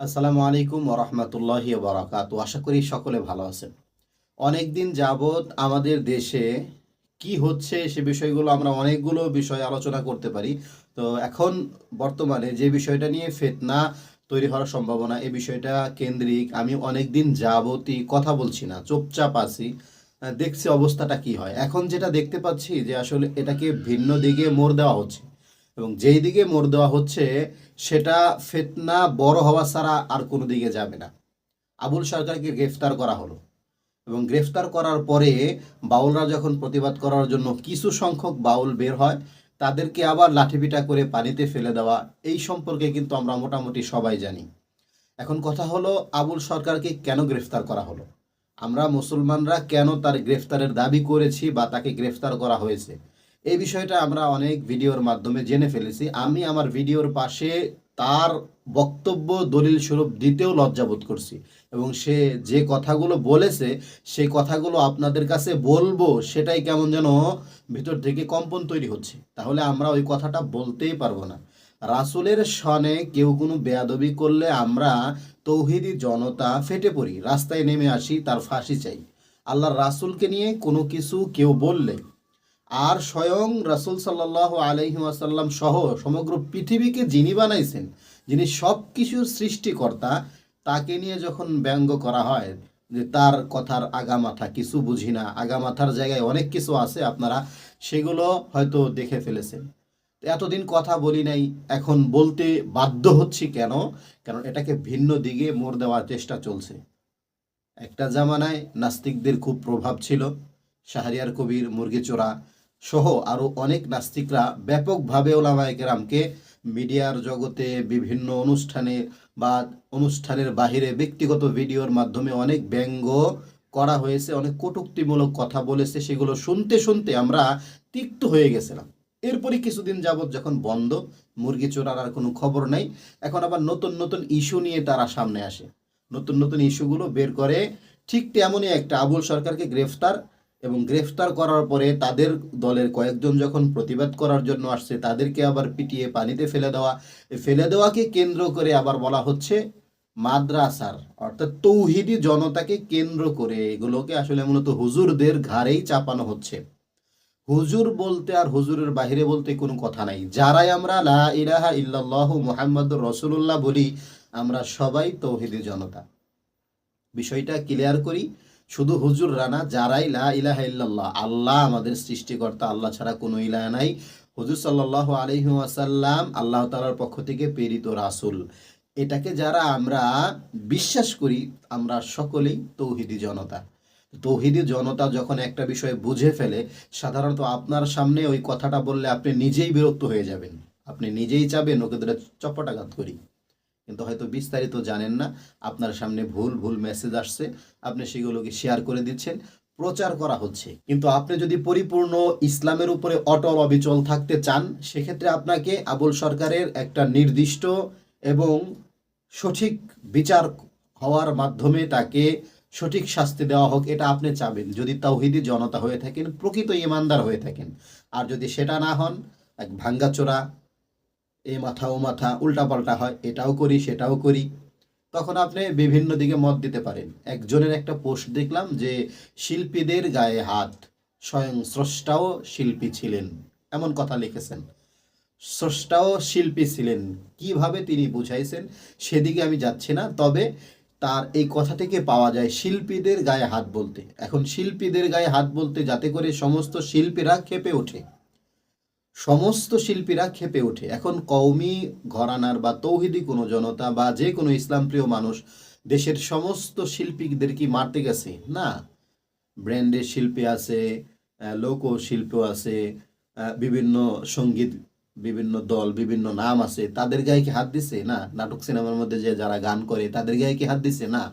আসসালামু আলাইকুম ওরহমতুল্লাহি বারাকাত আশা করি সকলে ভালো আছেন। অনেক দিন যাবৎ আমাদের দেশে কি হচ্ছে সে বিষয়গুলো আমরা অনেকগুলো বিষয় আলোচনা করতে পারি। তো এখন বর্তমানে যে বিষয়টা নিয়ে ফেতনা তৈরি হওয়ার সম্ভাবনা এই বিষয়টা কেন্দ্রিক। আমি অনেক দিন যাবতই কথা বলছি না, চুপচাপ আছি। দেখছি অবস্থাটা কি হয়। এখন যেটা দেখতে পাচ্ছি যে আসলে এটাকে ভিন্ন দিকে মোড় দেওয়া হচ্ছে। এবং যেই দিকে মোড় দেওয়া হচ্ছে, সেটা ফেতনা বড় হওয়া ছাড়া আর কোনো দিকে যাবে না। আবুল সরকারকে গ্রেফতার করা হলো। এবং গ্রেফতার করার পরে বাউলরা যখন প্রতিবাদ করার জন্য কিছু সংখ্যক বাউল বের হয়, তাদেরকে আবার লাঠিপিটা করে পানিতে ফেলে দেওয়া, এই সম্পর্কে কিন্তু আমরা মোটামুটি সবাই জানি। এখন কথা হলো, আবুল সরকারকে কেন গ্রেফতার করা হলো? আমরা মুসলমানরা কেন তার গ্রেফতারের দাবি করেছি বা তাকে গ্রেফতার করা হয়েছে? এই বিষয়টা আমরা অনেক ভিডিওর মাধ্যমে জেনে ফেলেছি। আমি আমার ভিডিওর পাশে তার বক্তব্য দলিল স্বরূপ দিতেও লজ্জাবোধ করছি এবং সে যে কথাগুলো বলেছে, সেই কথাগুলো আপনাদের কাছে বলব, সেটাই কেমন যেন ভিতর থেকে কম্পন তৈরি হচ্ছে। তাহলে আমরা ওই কথাটা বলতেই পারব না। রাসুলের সনে কেউ কোনো বেয়াদবি করলে আমরা তৌহিদি জনতা ফেটে পড়ি, রাস্তায় নেমে আসি, তার ফাঁসি চাই। আল্লাহর রাসুলকে নিয়ে কোনো কিছু কেউ বললে আর স্বয়ং রাসুল সাল্লাহ আলহি আসাল্লাম সহ সমগ্র পৃথিবীকে যিনি বানাইছেন, যিনি সব কিছুর সৃষ্টিকর্তা, তাকে নিয়ে যখন ব্যঙ্গ করা হয়, যে তার কথার আগামাথা কিছু বুঝি না, আগামাথার জায়গায় অনেক কিছু আছে আপনারা সেগুলো হয়তো দেখে ফেলেছেন। এতদিন কথা বলি নাই, এখন বলতে বাধ্য হচ্ছি কেন? কারণ এটাকে ভিন্ন দিকে মোড় দেওয়ার চেষ্টা চলছে। একটা জামানায় নাস্তিকদের খুব প্রভাব ছিল। শাহরিয়ার কবির মুরগিচোরা সহ আরও অনেক নাস্তিকরা ব্যাপকভাবে ওলামায়ে কেরামকে মিডিয়ার জগতে বিভিন্ন অনুষ্ঠানে বা অনুষ্ঠানের বাহিরে ব্যক্তিগত ভিডিওর মাধ্যমে অনেক ব্যঙ্গ করা হয়েছে, অনেক কটুক্তিমূলক কথা বলেছে, সেগুলো শুনতে শুনতে আমরা তিক্ত হয়ে গেছিলাম। এরপরে কিছুদিন যাবৎ যখন বন্ধ, মুরগি চোরার আর কোনো খবর নাই, এখন আবার নতুন নতুন ইস্যু নিয়ে তারা সামনে আসে। নতুন নতুন ইস্যুগুলো বের করে ঠিক তেমনই একটা আবুল সরকারকে গ্রেফতার এবং গ্রেফতার করার পরে তাদের দলের কয়েকজন যখন প্রতিবাদ করার জন্য আসছে, তাদেরকে আবার পিটিয়ে পানিতে ফেলে দেওয়া। ফেলে দেওয়াকে কেন্দ্র করে আবার বলা হচ্ছে মাদ্রাসার, অর্থাৎ তৌহিদি জনতাকে কেন্দ্র করে এগুলোকে আসলে মূলত হুজুরদের ঘাড়েই চাপানো হচ্ছে। হুজুর বলতে আর হুজুরের বাইরে বলতে কোনো কথা নাই। যারাই আমরা লা ইলাহা ইল্লাল্লাহ মুহাম্মাদুর রসুল্লাহ বলি, আমরা সবাই তৌহিদি জনতা। বিষয়টা ক্লিয়ার করি। শুধু হুজুর রানা যারাই লা ইলাহা ইল্লাল্লাহ, আল্লাহ আমাদের সৃষ্টিকর্তা, আল্লাহ ছাড়া কোনো ইলাহ নাই। হুজুর সাল্লাহ আলহি আসাল্লাম আল্লাহ তালার পক্ষ থেকে প্রেরিত রাসুল। এটাকে যারা আমরা বিশ্বাস করি, আমরা সকলেই তৌহিদি জনতা। তৌহিদি জনতা যখন একটা বিষয় বুঝে ফেলে, সাধারণত আপনার সামনে ওই কথাটা বললে আপনি নিজেই বিরক্ত হয়ে যাবেন। আপনি নিজেই চাবেন ওকে ধরে চপটাঘাত করি। কিন্তু হয়তো বিস্তারিত জানেন না। আপনার সামনে ভুল ভুল মেসেজ আসছে। আপনি সেগুলোকে শেয়ার করে দিচ্ছেন। প্রচার করা হচ্ছে। কিন্তু আপনি যদি পরিপূর্ণ ইসলামের উপরে অটল অবিচল থাকতে চান, সেক্ষেত্রে আপনাকে আবুল সরকারের একটা নির্দিষ্ট এবং সঠিক বিচার হওয়ার মাধ্যমে তাকে সঠিক শাস্তি দেওয়া হোক, এটা আপনি চাবেন। যদি তাওহিদি জনতা হয়ে থাকেন, প্রকৃত ইমানদার হয়ে থাকেন। আর যদি সেটা না হন, এক ভাঙ্গাচোরা এ মাথা ও মাথা উল্টাপাল্টা হয়, এটাও করি, সেটাও করি। তখন আপনি বিভিন্ন দিকে মত দিতে পারেন। একজনের একটা পোস্ট দেখলাম যে, শিল্পীদের গায়ে হাত, স্বয়ং স্রষ্টাও শিল্পী ছিলেন, এমন কথা লিখেছেন। স্রষ্টাও শিল্পী ছিলেন, কীভাবে তিনি বুঝাইছেন সেদিকে আমি যাচ্ছি না, তবে তার এই কথা থেকে পাওয়া যায় শিল্পীদের গায়ে হাত বলতে। এখন শিল্পীদের গায়ে হাত বলতে যাতে করে সমস্ত শিল্পীরা খেপে ওঠে। সমস্ত শিল্পীরা খেপে ওঠে। এখন কওমি, ঘরানার বা তৌহিদি কোনো জনতা বা যে কোনো ইসলাম প্রিয় মানুষ দেশের সমস্ত শিল্পীদের কি মারতে গেছে? না। ব্র্যান্ডের শিল্পী আছে লোক শিল্প আছে বিভিন্ন সংগীত, বিভিন্ন দল, বিভিন্ন নাম আছে। তাদের গায়ে কি হাত দিছে? না। নাটক সিনেমার মধ্যে যে যারা গান করে, তাদের গায়ে কি হাত দিছে? না।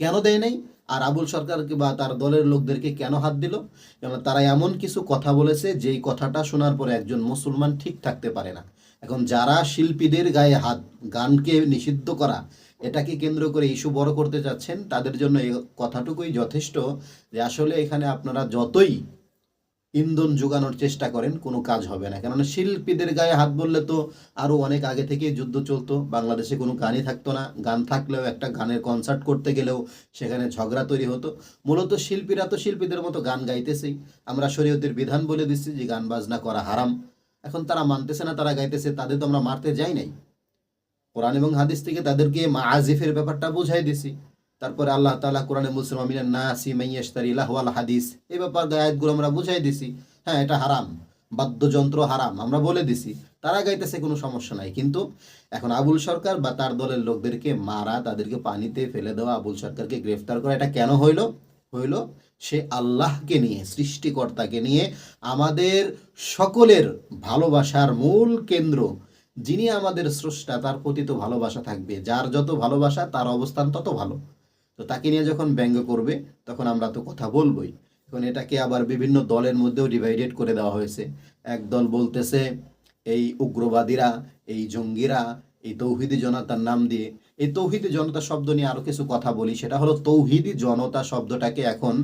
কেন দেয় নাই? আর আবুল সরকারকে বা তার দলের লোকদেরকে কেন হাত দিল? কেন তারা এমন কিছু কথা বলেছে, যেই কথাটা শোনার পরে একজন মুসলমান ঠিক থাকতে পারে না। এখন যারা শিল্পীদের গায়ে হাত, গানকে নিষিদ্ধ করা, এটাকে কেন্দ্র করে ইস্যু বড় করতে চাচ্ছেন, তাদের জন্য এই কথাটুকুই যথেষ্ট যে আসলে এখানে আপনারা যতই ইন্ধন যোগানোর চেষ্টা করেন, কোনো কাজ হবে না। কেননা শিল্পীদের গায়ে হাত বললে তো আরও অনেক আগে থেকে যুদ্ধ চলতো, বাংলাদেশে কোনো গানই থাকতো না। গান থাকলেও একটা গানের কনসার্ট করতে গেলেও সেখানে ঝগড়া তৈরি হতো। মূলত শিল্পীরা তো শিল্পীদের মতো গান গাইতেছেই। আমরা শরীয়তের বিধান বলে দিচ্ছি যে গান বাজনা করা হারাম। এখন তারা মানতেছে না, তারা গাইতেছে, তাদের তো আমরা মারতে যাই নাই। কোরআন এবং হাদিস থেকে তাদেরকে মা আজিফের ব্যাপারটা বুঝাই দিছি। তারপরে আল্লাহ তালা কোরআনে মুসলিম আমিনান নাসি মাইয়াশতারি লাহওয়াল হাদিস। এই ব্যাপার আয়াতগুলো আমরা বুঝাই দিছি। হ্যাঁ এটা হারাম। বাদ্যযন্ত্র হারাম, আমরা বলে দিছি। তারা গাইতেছে, কোনো সমস্যা নাই। কিন্তু এখন আবুল সরকার বা তার দলের লোকদেরকে মারা, তাদেরকে পানিতে ফেলে দেওয়া, আবুল সরকারকে গ্রেফতার করা, এটা কেন হইল? হইল সে আল্লাহকে নিয়ে, সৃষ্টিকর্তাকে নিয়ে আমাদের সকলের ভালোবাসার মূল কেন্দ্র। যিনি আমাদের স্রষ্টা, তার প্রতি তো ভালোবাসা থাকবে। যার যত ভালোবাসা, তার অবস্থান তত ভালো। তো তাকে নিয়ে যখন ব্যঙ্গ করবে, তখন আমরা তো কথা বলবই। এখন এটাকে আবার বিভিন্ন দলের মধ্যেও ডিভাইডেড করে দেওয়া হয়েছে। এক দল বলতেছে, এই উগ্রবাদীরা, এই জঙ্গিরা, এই তৌহিদি জনতার নাম দিয়ে। এই তৌহিদি জনতা শব্দ নিয়ে আরও কিছু কথা বলি। সেটা হলো তৌহিদি জনতা শব্দটাকে এখন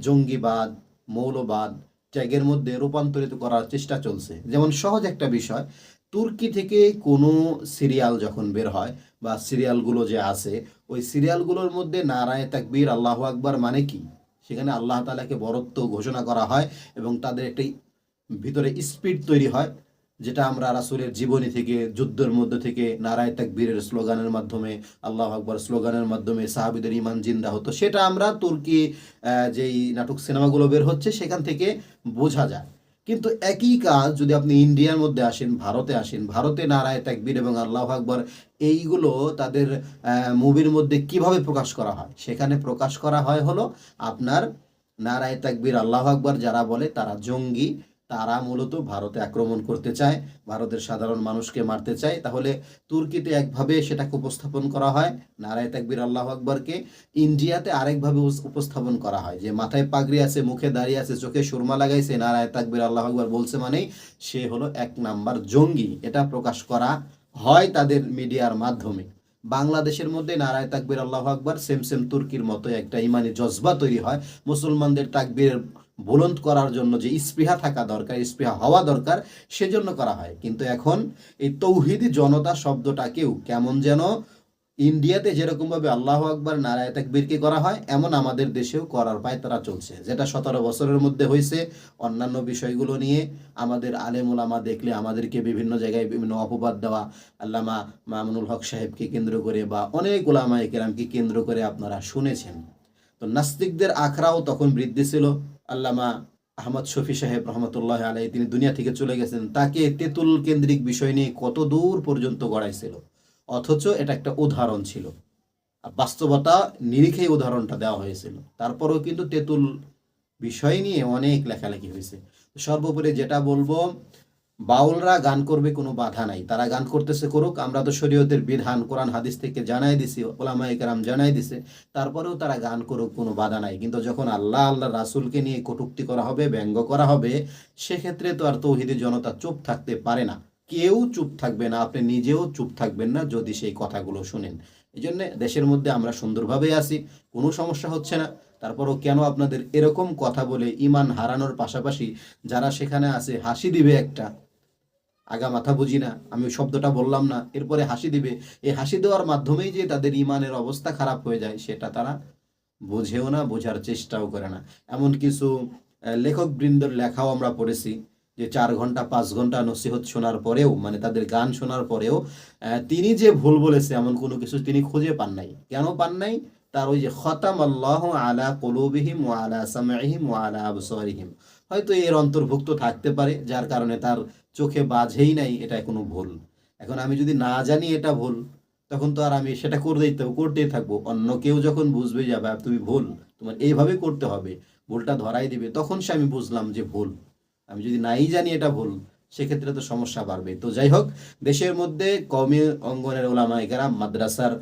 জঙ্গিবাদ, মৌলবাদ ট্যাগের মধ্যে রূপান্তরিত করার চেষ্টা চলছে। যেমন সহজ একটা বিষয়, তুর্কি থেকে কোনো সিরিয়াল যখন বের হয় বা সিরিয়ালগুলো যে আছে, ওই সিরিয়ালগুলোর মধ্যে নারায় তাকবীর, আল্লাহ আকবার মানে কি? সেখানে আল্লাহ তালাকে বরত্ব ঘোষণা করা হয় এবং তাদের একটি ভিতরে স্পিড তৈরি হয়, যেটা আমরা রাসূলের জীবনী থেকে, যুদ্ধের মধ্যে থেকে নারায় তাকবীরের স্লোগানের মাধ্যমে, আল্লাহ আকবর স্লোগানের মাধ্যমে সাহাবিদের ইমান জিন্দা হতো। সেটা আমরা তুর্কি যেই নাটক সিনেমাগুলো বের হচ্ছে, সেখান থেকে বোঝা যায়। কিন্তু একই কাজ যদি আপনি ইন্ডিয়ার মধ্যে আসেন, ভারতে আসেন, ভারতে নারায় তাকবীর এবং আল্লাহ আকবর, এইগুলো তাদের মুভির মধ্যে কীভাবে প্রকাশ করা হয়? সেখানে প্রকাশ করা হয় হলো আপনার নারায় তাকবীর, আল্লাহ আকবর যারা বলে তারা জঙ্গি তারা মূলত ভারতে আক্রমণ করতে চায়, ভারতের সাধারণ মানুষকে মারতে চায়। তাহলে তুর্কিতে একভাবে সেটাকে উপস্থাপন করা হয়, নারায় তাকবীর আল্লাহ আকবরকে। ইন্ডিয়াতে আরেকভাবে উপস্থাপন করা হয়, যে মাথায় পাগড়ি আছে, মুখে দাঁড়িয়ে আছে, চোখে সুরমা লাগাইছে, নারায় তাকবীর আল্লাহ আকবর বলছে মানেই সে হলো এক নাম্বার জঙ্গি। এটা প্রকাশ করা হয় তাদের মিডিয়ার মাধ্যমে। বাংলাদেশের মধ্যে নারায় তাকবীর আল্লাহ আকবর সেম সেম তুর্কির মতো একটা ইমানি জজবা তৈরি হয়। মুসলমানদের তাকবীর বুলন্দ করার জন্য যে স্পৃহা থাকা দরকার, স্পৃহা হওয়া দরকার, সেজন্য করা হয়। কিন্তু এখন এই তৌহিদি জনতা শব্দটাকেও কেমন যেন ইন্ডিয়াতে যেরকমভাবে আল্লাহ আকবর, নারায় তাকবীরকে করা হয়, এমন আমাদের দেশেও করার পায় তারা চলছে। যেটা সতেরো বছরের মধ্যে হয়েছে, অন্যান্য বিষয়গুলো নিয়ে আমাদের আলেমুলামা দেখলে আমাদেরকে বিভিন্ন জায়গায় বিভিন্ন অপবাদ দেওয়া, আল্লামা মামুনুল হক সাহেবকে কেন্দ্র করে বা অনেক ওলামা কেরামকে কেন্দ্র করে আপনারা শুনেছেন। তো নাস্তিকদের আখড়াও তখন বৃদ্ধি ছিল। আল্লামা আহমদ শফি সাহেব রহমতুল্লাহ আলাই তিনি দুনিয়া থেকে চলে গেছেন। তাকে তেঁতুল কেন্দ্রিক বিষয় নিয়ে কত দূর পর্যন্ত গড়াইছিল অথচ এটা একটা উদাহরণ ছিল। বাস্তবতা নিরিখেই উদাহরণটা দেওয়া হয়েছিল। তারপরেও কিন্তু তেঁতুল বিষয় নিয়ে অনেক লেখালেখি হয়েছে। সর্বোপরি যেটা বলব বাউলরা গান করবে কোনো বাধা নাই। তারা গান করতেছে করুক, আমরা তো শরীয়তের বিধান, কোরআন, হাদিস থেকে জানাই দিছি ওলামা একরাম জানাই দিছে, তারপরেও তারা গান করুক, কোনো বাধা নাই। কিন্তু যখন আল্লাহ আল্লাহ রাসুলকে নিয়ে কটূক্তি করা হবে, ব্যঙ্গ করা হবে, সেক্ষেত্রে তো আর তৌহিদি জনতা চুপ থাকতে পারে না। কেউ চুপ থাকবে না, আপনি নিজেও চুপ থাকবেন না যদি সেই কথাগুলো শুনেন। এই জন্য দেশের মধ্যে আমরা সুন্দরভাবে আছি, কোনো সমস্যা হচ্ছে না। তারপরও কেন আপনাদের এরকম কথা বলে ইমান হারানোর পাশাপাশি যারা সেখানে আছে, হাসি দিবে একটা আগা মাথা বুঝি না, আমি শব্দটা বললাম না। এরপরে হাসি দিবে। এই হাসি দেওয়ার মাধ্যমেই যে তাদের ইমানের অবস্থা খারাপ হয়ে যায়, সেটা তারা বোঝেও না, বোঝার চেষ্টাও করে না। এমন কিছু লেখক বৃন্দর লেখাও আমরা পড়েছি যে চার ঘণ্টা, পাঁচ ঘণ্টা নসিহত শোনার পরেও মানে তাদের গান শোনার পরেও তিনি যে ভুল বলেছে, এমন কোনো কিছু তিনি খুঁজে পান নাই। কেন পান নাই? তার ওই যে খতাম আল্লাহ আলা কলুবিহিম ও আলা সামাইহিম ও আলা আবসারিহিম। হয়তো এর অন্তর্ভুক্ত থাকতে পারে, যার কারণে তার চোখে বাজেই নাই এটা কোনো ভুল। এখন আমি যদি না জানি এটা ভুল, তখন তো আর আমি সেটা করে দিতে করতেই থাকব। অন্য কেউ যখন বুঝবে যাবে তুমি ভুল, তোমার এইভাবে করতে হবে, ভুলটা ধরাই দিবে, তখন সে আমি বুঝলাম যে, ভুল। আমি যদি নাই জানি এটা ভুল, সেক্ষেত্রে তো সমস্যা বাড়বে। তো যাই হোক, দেশের মধ্যে কমি অঙ্গনের ওলামা এগারা মাদ্রাসার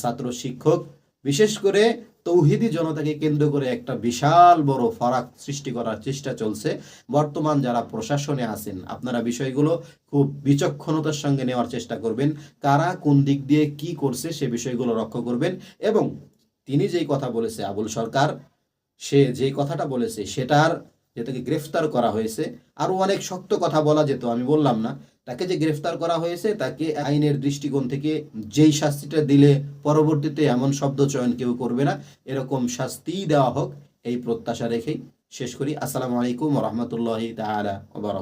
ছাত্র শিক্ষক, বিশেষ করে তৌহিদি জনতাকে কেন্দ্র করে একটা বিশাল বড় ফারাক সৃষ্টি করার চেষ্টা চলছে। বর্তমান যারা প্রশাসনে আছেন, আপনারা বিষয়গুলো খুব বিচক্ষণতার সঙ্গে নেওয়ার চেষ্টা করবেন। কারা কোন দিক দিয়ে কি করছে সে বিষয়গুলো লক্ষ্য করবেন এবং তিনি যেই কথা বলেছে, আবুল সরকার, সে যেই কথাটা বলেছে, সেটার যে তাকে গ্রেফতার করা হয়েছে, আরও অনেক শক্ত কথা বলা যেত, আমি বললাম না। তাকে যে গ্রেফতার করা হয়েছে, তাকে আইনের দৃষ্টিকোণ থেকে যেই শাস্তিটা দিলে পরবর্তীতে এমন শব্দ চয়ন কেউ করবে না। এরকম শাস্তিই দেওয়া হোক, এই প্রত্যাশা রেখেই শেষ করি। আসসালামু আলাইকুম রহমতুল্লাহ তাহারা